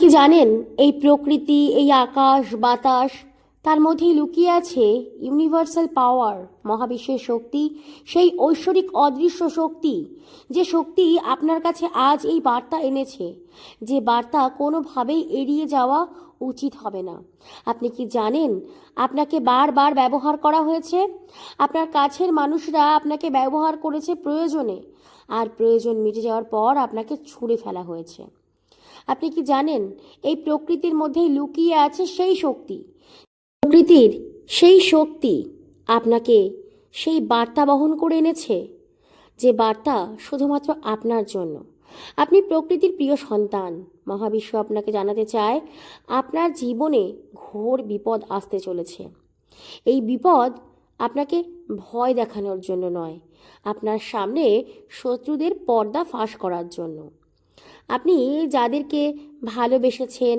কি জানেন, এই প্রকৃতি, এই আকাশ, বাতাস, তার মধ্যেই লুকিয়ে আছে ইউনিভার্সাল পাওয়ার মহাবিশ্বের শক্তি, সেই ঐশ্বরিক অদৃশ্য শক্তি, যে শক্তি আপনার কাছে আজ এই বার্তা এনেছে, যে বার্তা কোনোভাবেই এড়িয়ে যাওয়া উচিত হবে না। আপনি কি জানেন, আপনাকে বারবার ব্যবহার করা হয়েছে? আপনার কাছের মানুষরা আপনাকে ব্যবহার করেছে প্রয়োজনে, আর প্রয়োজন মিটে যাওয়ার পর আপনাকে ছুঁড়ে ফেলা হয়েছে। আপনি কি জানেন, এই প্রকৃতির মধ্যেই লুকিয়ে আছে সেই শক্তি? প্রকৃতির সেই শক্তি আপনাকে সেই বার্তা বহন করে এনেছে, যে বার্তা শুধুমাত্র আপনার জন্য। আপনি প্রকৃতির প্রিয় সন্তান। মহাবিশ্ব আপনাকে জানাতে চায়, আপনার জীবনে ঘোর বিপদ আসতে চলেছে। এই বিপদ আপনাকে ভয় দেখানোর জন্য নয়, আপনার সামনে শত্রুদের পর্দা ফাঁস করার জন্য। আপনি যাদেরকে ভালোবেসেছেন,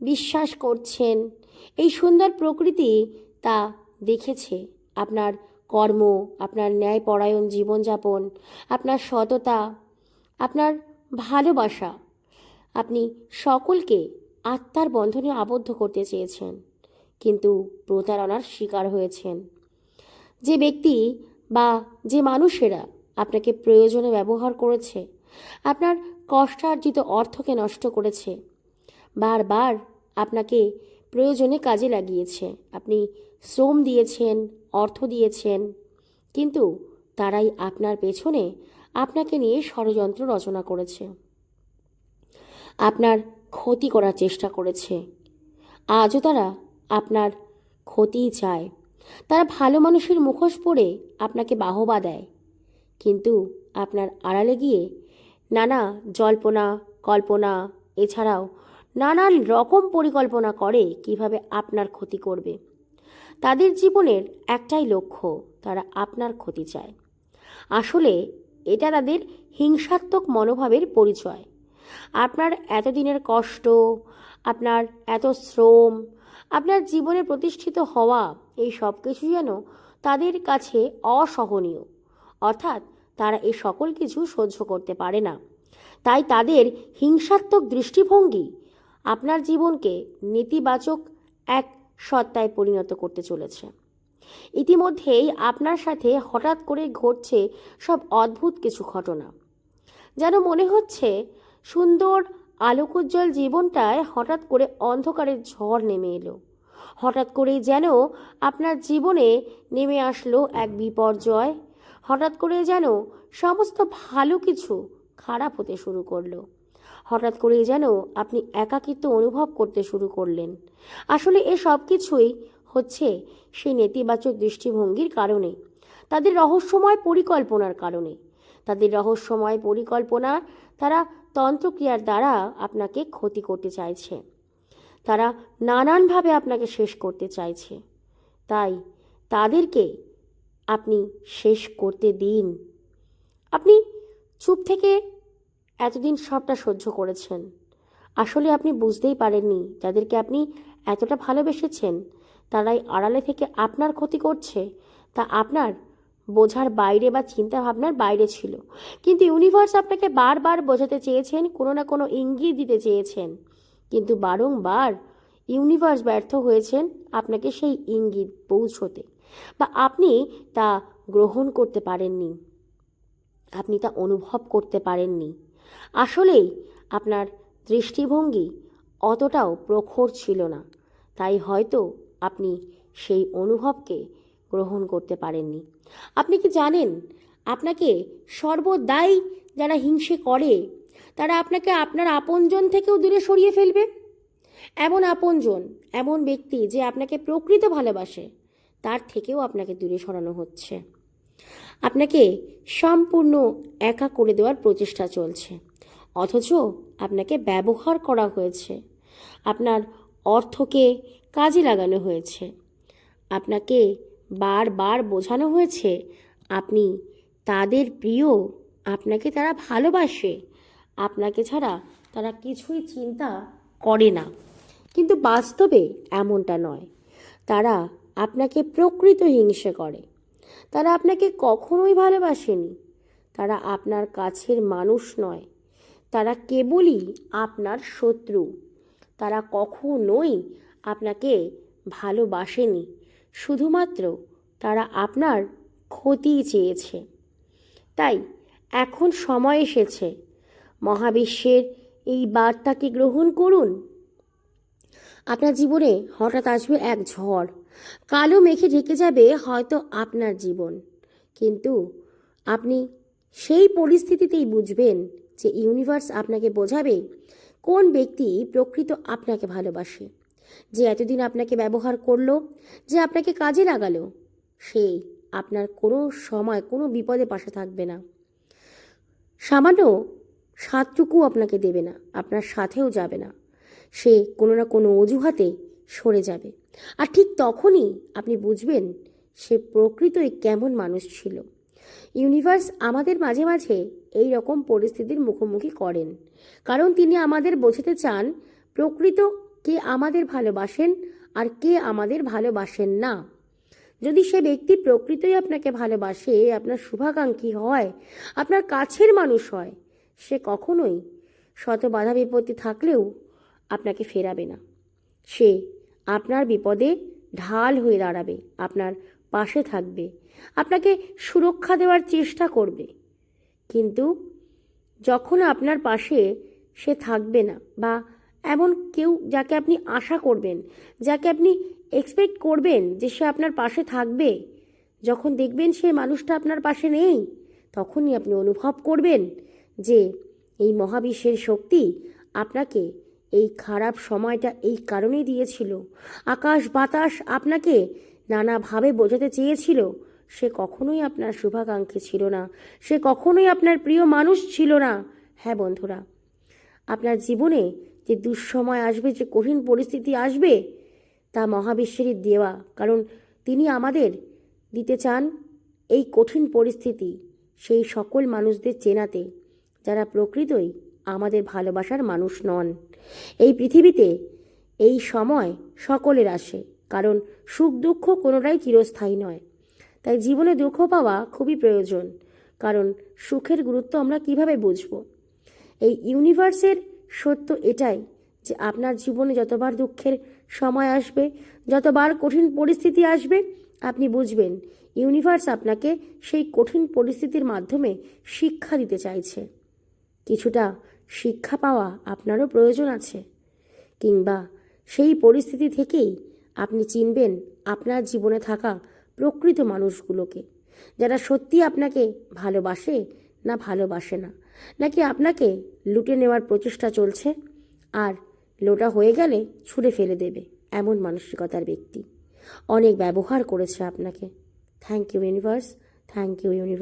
বিশ্বাস করছেন, এই সুন্দর প্রকৃতি তা দেখেছে। আপনার কর্ম, আপনার ন্যায়পরায়ণ জীবনযাপন, আপনার সততা, আপনার ভালোবাসা, আপনি সকলকে আত্মার বন্ধনে আবদ্ধ করতে চেয়েছেন, কিন্তু প্রতারণার শিকার হয়েছেন। যে ব্যক্তি বা যে মানুষেরা আপনাকে প্রয়োজনে ব্যবহার করেছে, আপনার কষ্টার্জিত অর্থকে নষ্ট করেছে। বারবার আপনাকে প্রয়োজনে কাজে লাগিয়েছে। আপনি শ্রম দিয়েছেন, অর্থ দিয়েছেন, কিন্তু তারাই আপনার পেছনে আপনাকে নিয়ে ষড়যন্ত্র রচনা করেছে। আপনার ক্ষতি করার চেষ্টা করেছে। আজও তারা আপনার ক্ষতিই চায়। তারা ভালো মানুষের মুখোশ পরে আপনাকে বাহবা দেয়। কিন্তু আপনার আড়ালে গিয়ে নানা জল্পনা, কল্পনা, এছাড়াও নানান রকম পরিকল্পনা করে কীভাবে আপনার ক্ষতি করবে। তাদের জীবনের একটাই লক্ষ্য, তারা আপনার ক্ষতি চায়। আসলে এটা তাদের হিংসাত্মক মনোভাবের পরিচয়। আপনার এতদিনের কষ্ট, আপনার এত শ্রম, আপনার জীবনে প্রতিষ্ঠিত হওয়া, এই সব কিছু যেন তাদের কাছে অসহনীয়। অর্থাৎ তারা এই সকল কিছু সহ্য করতে পারে না। তাই তাদের হিংসাত্মক দৃষ্টিভঙ্গি আপনার জীবনকে নেতিবাচক এক সত্তায় পরিণত করতে চলেছে। ইতিমধ্যেই আপনার সাথে হঠাৎ করে ঘটছে সব অদ্ভুত কিছু ঘটনা। যেন মনে হচ্ছে সুন্দর আলোকোজ্জ্বল জীবনটায় হঠাৎ করে অন্ধকারের ঝড় নেমে এলো। হঠাৎ করেই যেন আপনার জীবনে নেমে আসলো এক বিপর্যয় হঠাৎ করে যেন সমস্ত ভালো কিছু খারাপ হতে শুরু করল। হঠাৎ করে যেন আপনি একাকিত্ব অনুভব করতে শুরু করলেন। আসলে এ সব কিছুই হচ্ছে সেই নেতিবাচক দৃষ্টিভঙ্গির কারণে, তাদের রহস্যময় পরিকল্পনার কারণে। তাদের রহস্যময় পরিকল্পনা তারা তন্ত্রক্রিয়ার দ্বারা আপনাকে ক্ষতি করতে চাইছে। তারা নানানভাবে আপনাকে শেষ করতে চাইছে। তাই তাদেরকে আপনি শেষ করতে দিন। আপনি চুপ থেকে এতদিন সবটা সহ্য করেছেন। আসলে আপনি বুঝতেই পারেননি যাদেরকে আপনি এতটা ভালোবেসেছেন, তারাই আড়ালে থেকে আপনার ক্ষতি করছে। তা আপনার বোঝার বাইরে বা চিন্তা ভাবনার বাইরে ছিল। কিন্তু ইউনিভার্স আপনাকে বারবার বোঝাতে চেয়েছেন, কোনো না কোনো ইঙ্গিত দিতে চেয়েছেন। কিন্তু বারংবার ইউনিভার্স ব্যর্থ হয়েছেন আপনাকে সেই ইঙ্গিত পৌঁছতে। বা আপনি তা গ্রহণ করতে পারেননি। আপনি তা অনুভব করতে পারেননি। আসলেই আপনার দৃষ্টিভঙ্গি অতটাও প্রখর ছিল না। তাই হয়তো আপনি সেই অনুভবকে গ্রহণ করতে পারেননি। আপনি কি জানেন, আপনাকে সর্বদাই যারা হিংসে করে, তারা আপনাকে আপনার আপনজন থেকেও দূরে সরিয়ে ফেলবে? এমন আপনজন, এমন ব্যক্তি যে আপনাকে প্রকৃত ভালোবাসে। তার থেকেও আপনাকে দূরে সরানো হচ্ছে। আপনাকে সম্পূর্ণ একা করে দেওয়ার প্রচেষ্টা চলছে। অথচ আপনাকে ব্যবহার করা হয়েছে। আপনার অর্থকে কাজে লাগানো হয়েছে। আপনাকে বারবার বোঝানো হয়েছে, আপনি তাদের প্রিয়, আপনাকে তারা ভালোবাসে। আপনাকে ছাড়া তারা কিছুই চিন্তা করে না। কিন্তু বাস্তবে এমনটা নয়। তারা আপনাকে প্রকৃত হিংসে করে। তারা আপনাকে কখনোই ভালোবাসেনি। তারা আপনার কাছের মানুষ নয়। তারা কেবলই আপনার শত্রু। তারা কখনোই আপনাকে ভালোবাসেনি। শুধুমাত্র তারা আপনার ক্ষতিই চেয়েছে। তাই এখন সময় এসেছে। মহাবিশ্বের এই বার্তাকে গ্রহণ করুন। আপনার জীবনে হঠাৎ আসবে এক ঝড়। কালো মেঘে ঢেকে যাবে হয়তো আপনার জীবন। কিন্তু আপনি সেই পরিস্থিতিতেই বুঝবেন যে ইউনিভার্স আপনাকে বোঝাবে কোন ব্যক্তি প্রকৃত আপনাকে ভালোবাসে। যে এতদিন আপনাকে ব্যবহার করল, যে আপনাকে কাজে লাগালো, সে আপনার কোনো সময়, কোনো বিপদে পাশে থাকবে না। সামান্য সাতটুকু আপনাকে দেবে না, আপনার সাথেও যাবে না। সে কোনো না কোনো অজুহাতে সরে যাবে। আর ঠিক তখনই আপনি বুঝবেন সে প্রকৃতই কেমন মানুষ ছিল। ইউনিভার্স আমাদের মাঝে মাঝে এই রকম পরিস্থিতির মুখোমুখি করেন। কারণ তিনি আমাদের বোঝাতে চান, প্রকৃত কে আমাদের ভালোবাসেন আর কে আমাদের ভালোবাসেন না। যদি সে ব্যক্তি প্রকৃতই আপনাকে ভালোবাসে, আপনার শুভাকাঙ্ক্ষী হয়, আপনার কাছের মানুষ হয়, সে কখনোই শত বাধা বিপত্তি থাকলেও আপনাকে ফেরাবে না। সে আপনার বিপদে ঢাল হয়ে দাঁড়াবে, আপনার পাশে থাকবে, আপনাকে সুরক্ষা দেওয়ার চেষ্টা করবে। কিন্তু যখন আপনার পাশে সে থাকবে না বা এমন কেউ যাকে আপনি আশা করবেন, যাকে আপনি এক্সপেক্ট করবেন যে সে আপনার পাশে থাকবে, যখন দেখবেন সে মানুষটা আপনার পাশে নেই, তখনই আপনি অনুভব করবেন যে এই মহাবিশ্বের শক্তি আপনাকে এই খারাপ সময়টা এই কারণেই দিয়েছিল। আকাশ বাতাস আপনাকে নানাভাবে বোঝাতে চেয়েছিল। সে কখনোই আপনার শুভাকাঙ্ক্ষী ছিল না। সে কখনোই আপনার প্রিয় মানুষ ছিল না। হ্যাঁ বন্ধুরা, আপনার জীবনে যে দুঃসময় আসবে, যে কঠিন পরিস্থিতি আসবে, তা মহাবিশ্বেরই দেওয়া। কারণ তিনি আমাদের দিতে চান এই কঠিন পরিস্থিতি, সেই সকল মানুষদের চেনাতে, যারা প্রকৃতই আমাদের ভালোবাসার মানুষ নন। এই পৃথিবীতে এই সময় সকলের আসে, কারণ সুখ দুঃখ কোনোটাই চিরস্থায়ী নয়। তাই জীবনে দুঃখ পাওয়া খুবই প্রয়োজন, কারণ সুখের গুরুত্ব আমরা কীভাবে বুঝব? এই ইউনিভার্সের সত্য এটাই যে আপনার জীবনে যতবার দুঃখের সময় আসবে, যতবার কঠিন পরিস্থিতি আসবে, আপনি বুঝবেন ইউনিভার্স আপনাকে সেই কঠিন পরিস্থিতির মাধ্যমে শিক্ষা দিতে চাইছে। কিছুটা শিক্ষা পাওয়া আপনারও প্রয়োজন আছে। কিংবা সেই পরিস্থিতি থেকেই আপনি চিনবেন আপনার জীবনে থাকা প্রকৃত মানুষগুলোকে, যারা সত্যি আপনাকে ভালোবাসে না ভালোবাসে না। নাকি আপনাকে লুটে নেওয়ার প্রচেষ্টা চলছে আর লোটা হয়ে গেলে ছুঁড়ে ফেলে দেবে এমন মানসিকতার ব্যক্তি। অনেক ব্যবহার করেছে আপনাকে। Thank you universe thank you universe